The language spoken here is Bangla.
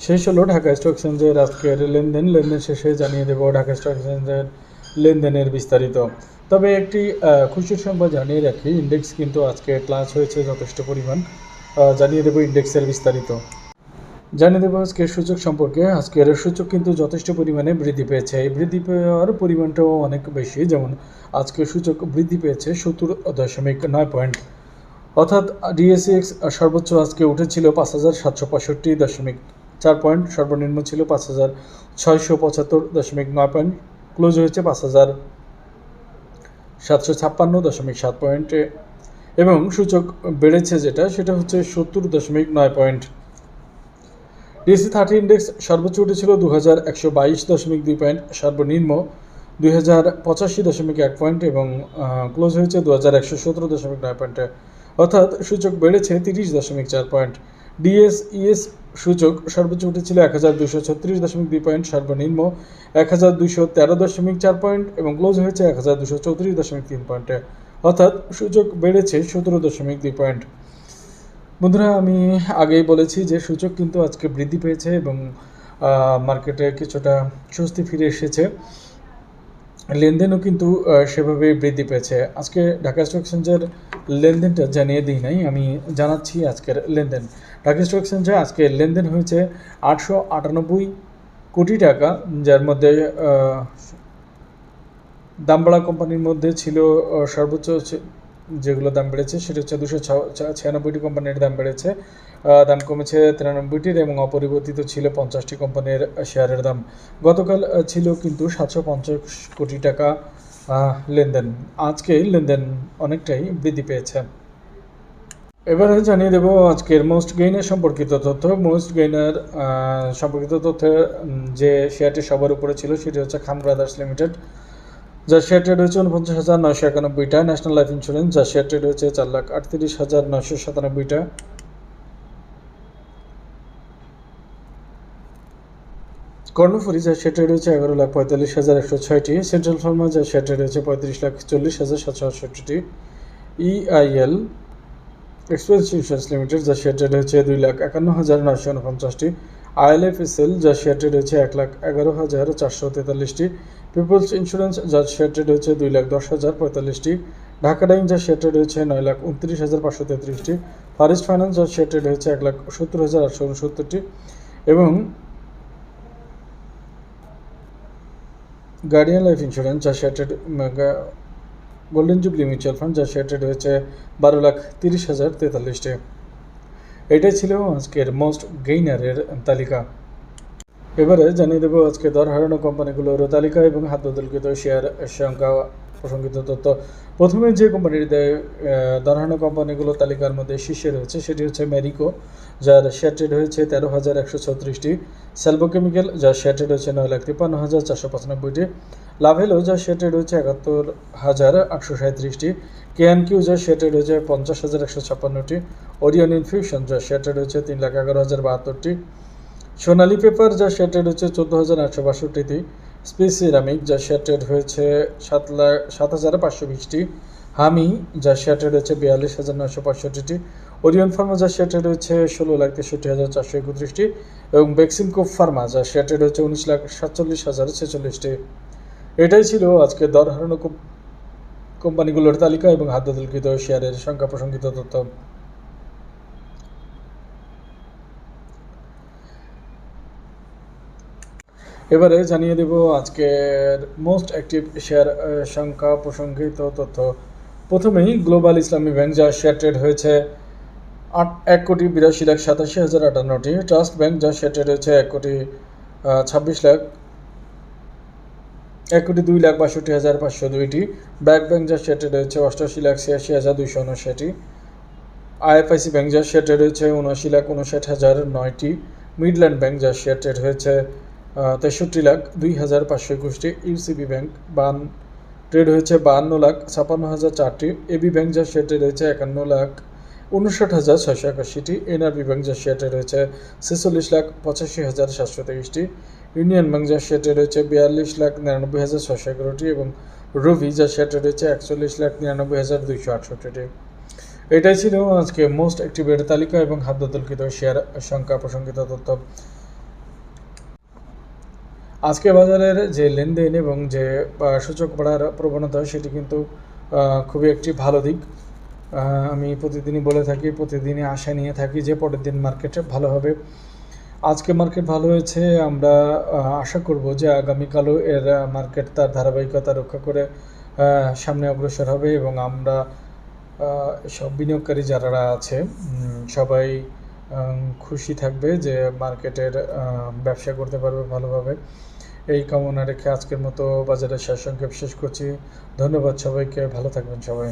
শেষ হলো ঢাকা স্টক এক্সচেঞ্জের আজকের লেনদেন। লেনদেন শেষে জানিয়ে দেব ঢাকা স্টক এক্সচেঞ্জের লেনদেনের বিস্তারিত। তবে একটি খুশির সংবাদ জানিয়ে রাখি, ইন্ডেক্স কিন্তু আজকে ক্লাস হয়েছে যথেষ্ট পরিমাণ। জানিয়ে দেব ইন্ডেক্সের বিস্তারিত। জানিয়ে দেবো আজকের সূচক সম্পর্কে। আজকের সূচক কিন্তু যথেষ্ট পরিমাণে বৃদ্ধি পেয়েছে। এই বৃদ্ধি পাওয়ার পরিমাণটাও অনেক বেশি। যেমন, আজকের সূচক বৃদ্ধি পেয়েছে সত্তর দশমিক নয় পয়েন্ট। অর্থাৎ ডিএসিএক্স সর্বোচ্চ আজকে উঠেছিল পাঁচ হাজার সাতশো পঁয়ষট্টি দশমিক চার পয়েন্ট, সর্বনিম্ন ছিল পাঁচ হাজার ছয়শো পঁচাত্তর দশমিক নয় পয়েন্ট, ক্লোজ হয়েছে পাঁচ হাজার সাতশো ছাপ্পান্ন দশমিক সাত পয়েন্টে এবং সূচক বেড়েছে যেটা, সেটা হচ্ছে সত্তর দশমিক নয় পয়েন্ট। ডিএসসি থার্টি ইন্ডেক্স সর্বোচ্চ উঠেছিল দু হাজার একশো বাইশ দশমিক দুই পয়েন্ট, সর্বনিম্ন দুই হাজার পঁচাশি দশমিক এক পয়েন্ট এবং ক্লোজ হয়েছে দু হাজার একশো সতেরো দশমিক নয় পয়েন্টে অর্থাৎ সূচক বেড়েছে তিরিশ দশমিক চার পয়েন্ট। ডিএসইএস সূচক সর্বোচ্চ উঠেছিল এক হাজার দুশো ছত্রিশ দশমিক দুই পয়েন্ট, সর্বনিম্ন এক হাজার দুশো তেরো দশমিক চার পয়েন্ট এবং ক্লোজ হয়েছে এক হাজার দুশো চৌত্রিশ দশমিক তিন পয়েন্টে। অর্থাৎ সূচক বেড়েছে সতেরো দশমিক দুই পয়েন্ট। বন্ধুরা, আমি আগেই বলেছি যে সূচক কিন্তু আজকে বৃদ্ধি পেয়েছে এবং মার্কেটে কিছুটা স্বস্তি ফিরে এসেছে। লেনদেনও কিন্তু সেভাবে বৃদ্ধি পেয়েছে। আজকে ঢাকা স্টক এক্সচেঞ্জের লেনদেনটা জানিয়ে দিই নাই, আমি জানাচ্ছি আজকের লেনদেন। ঢাকা স্টক এক্সচেঞ্জে আজকে লেনদেন হয়েছে আটশো আটানব্বই কোটি টাকা, যার মধ্যে দামবাড়া কোম্পানির মধ্যে ছিল সর্বোচ্চ যেগুলো দাম বেড়েছে সেটা হচ্ছে দুশো ছিয়ানব্বইটি কোম্পানির দাম বেড়েছে। দাম কমেছে তিরানব্বইটির এবং অপরিবর্তিত ছিল পঞ্চাশটি কোম্পানির শেয়ারের দাম। গতকাল ছিল কিন্তু সাতশো পঞ্চাশ কোটি টাকা লেনদেন। আজকে লেনদেন অনেকটাই বৃদ্ধি পেয়েছে। এবারে জানিয়ে দেবো আজকের মোস্ট গেইনার সম্পর্কিত তথ্য। মোস্ট গেইনার সম্পর্কিত তথ্যে উম, যে শেয়ারটি সবার উপরে ছিল সেটি হচ্ছে খান ব্রাদার্স লিমিটেড। যার শেয়ার ট্রেড হয়েছে উনপঞ্চাশ হাজার নয়শো একানব্বইটা। ন্যাশনাল লাইফ ইন্স্যুরেন্স যার শেয়ার ট্রেড হয়েছে চার লাখ আটত্রিশ হাজার নয়শো সাতানব্বইটা। কর্ণফুরি যার শেয়ার ট্রেড হয়েছে এগারো লাখ পঁয়তাল্লিশ হাজার একশো ছয়টি। সেন্ট্রাল ফার্মা যার শেয়ার ট্রেড হয়েছে পঁয়ত্রিশ লাখ চল্লিশ হাজার সাতশো আটষট্টিটি। ইআইএল এক্সপ্রেস ইন্স্যুরেন্স লিমিটেড যার শেয়ার ট্রেড হয়েছে দুই লাখ একান্ন হাজার নয়শো উনপঞ্চাশটি। আইএলএফএসএল যার শেয়ার ট্রেড হয়েছে এক লাখ এগারো হাজার চারশো তেতাল্লিশটি। পিপলস ইন্স্যুরেন্স, যার শেয়ার ট্রেড হয়েছে দুই লাখ দশ হাজার পঁয়তাল্লিশটি। ঢাকা ডাইন যার শেয়ার ট্রেড হয়েছে নয় লাখ উনত্রিশ হাজার পাঁচশো তেত্রিশটি। ফারিস্ট ফাইন্যান্স, যার শেয়ার ট্রেড হয়েছে এক লাখ সত্তর হাজার আটশো উনসত্তরটি। এবং গার্ডিয়ান লাইফ ইন্স্যুরেন্স, যার share trade golden jubilee mutual fund, যার শেয়ার ট্রেড হয়েছে বারো লাখ তিরিশ হাজার তেতাল্লিশটি। এটাই ছিল আজকের মোস্ট গেইনারের তালিকা। এবারে জানিয়ে দেবো আজকে দর হারানো কোম্পানিগুলোর তালিকা এবং হাত বদলকৃত শেয়ার সংখ্যা প্রসঙ্গিত তথ্য। প্রথমে যে কোম্পানির দর হারানো কোম্পানিগুলো তালিকার মধ্যে শীর্ষে রয়েছে, সেটি হচ্ছে ম্যারিকো যার শেয়ার ট্রেড হয়েছে তেরো হাজার একশো ছত্রিশটি। সেলভো কেমিক্যাল যার শেয়ার ট্রেড হয়েছে নয় লাখ তিপ্পান্ন হাজার চারশো পঁচানব্বইটি। লাভেলো যার শেয়ার ট্রেড হয়েছে একাত্তর হাজার আটশো সাঁত্রিশটি কেএন কিউ যার শেয়ার ট্রেড হয়েছে পঞ্চাশ হাজার একশো ছাপ্পান্নটি। ওরিয়ন ইনফিউশন যার শেয়ার ট্রেড হয়েছে তিন লাখ এগারো হাজার বাহাত্তরটি। সোনালী পেপার যা শেয়ার ট্রেড হচ্ছে চোদ্দ হাজার আটশো বাষট্টিটি। স্পেস সিরামিক যার শেয়ার ট্রেড হয়েছে সাত লাখ সাত হাজার পাঁচশো বিশটি। হামি যা শেয়ার ট্রেড হচ্ছে বিয়াল্লিশ হাজার নয়শো পঁয়ষট্টিটি। ওরিয়ন ফার্মা যা শেয়ার ট্রেড হচ্ছে ষোলো লাখ তেষট্টি হাজার চারশো একত্রিশটি এবং বেক্সিমকো ফার্মা যা শেয়ার ট্রেড হচ্ছে উনিশ লাখ সাতচল্লিশ হাজার ছেচল্লিশটি। এটাই ছিল আজকে দর হারানো কোম্পানিগুলোর তালিকা এবং হাতদলকৃত শেয়ারের সংখ্যা প্রসঙ্গিত তথ্য। এবারে জানিয়ে দেব আজকের মোস্ট অ্যাক্টিভ শেয়ার সংখ্যা প্রসঙ্গিত তথ্য। প্রথমেই গ্লোবাল ইসলামী ব্যাংক যা শেয়ার ট্রেড হয়েছে, আট, এক কোটি বিরাশি লাখ সাতাশি হাজার আটান্নটি। ট্রাস্ট ব্যাংক যা শেয়ার ট্রেড হয়েছে, এক কোটি ছাব্বিশ লাখ, এক কোটি দুই লাখ বাষট্টি হাজার পাঁচশো দুইটি। ব্যাক ব্যাংক যা শেয়ার ট্রেড হয়েছে, অষ্টআশি লাখ ছিয়াশি হাজার দুইশো উনষাটটি আইএফআইসি ব্যাংক যার শেয়ার ট্রেড হয়েছে উনআশি লাখ উনষাট হাজার নয়টি। মিডল্যান্ড ব্যাংক যার শেয়ার ট্রেড হয়েছে তেষট্টি লাখ দুই হাজার পাঁচশো একুশটি ইউসিবি ব্যাংক বান ট্রেড হয়েছে বাহান্ন লাখ ছাপান্ন হাজার চারটি এবি ব্যাংক যার শেয়ার ট্রেড হয়েছে একান্ন লাখ উনষাট হাজার ছয়শো একাশিটি এনআরবি ব্যাংক যার শেয়ার ট্রেড হয়েছে ছেচল্লিশ লাখ পঁচাশি হাজার সাতশো তেইশটি, ইউনিয়ন ব্যাংক যার শেয়ার ট্রেড হয়েছে বিয়াল্লিশ লাখ নিরানব্বই হাজার ছয়শো এগারোটি এবং রবি যার শেয়ার ট্রেড হয়েছে একচল্লিশ লাখ নিরানব্বই হাজার দুইশো আটষট্টিটি। এটাই ছিল আজকে মোস্ট অ্যাক্টিভের তালিকা এবং হাত শেয়ার সংখ্যা প্রসঙ্গিত তথ্য। আজকে বাজারের যে লেনদেন এবং যে সূচক বাড়ার প্রবণতা সেটি কিন্তু খুবই একটি ভালো দিক। আমি প্রতিদিনই বলে থাকি, প্রতিদিনই আশা নিয়ে থাকি যে পরের দিন মার্কেটে ভালো হবে। আজকে মার্কেট ভালো হয়েছে, আমরা আশা করব যে আগামীকালও এর মার্কেট তার ধারাবাহিকতা রক্ষা করে সামনে অগ্রসর হবে এবং আমরা সব বিনিয়োগকারী যারা আছে সবাই খুশি থাকবে যে মার্কেটের ব্যবসা করতে পারবে ভালোভাবে। এই কামনা রেখে আজকের মতো বাজারের সংক্ষেপ শেষ করছি। ধন্যবাদ সবাইকে ভালো থাকবেন সবাই।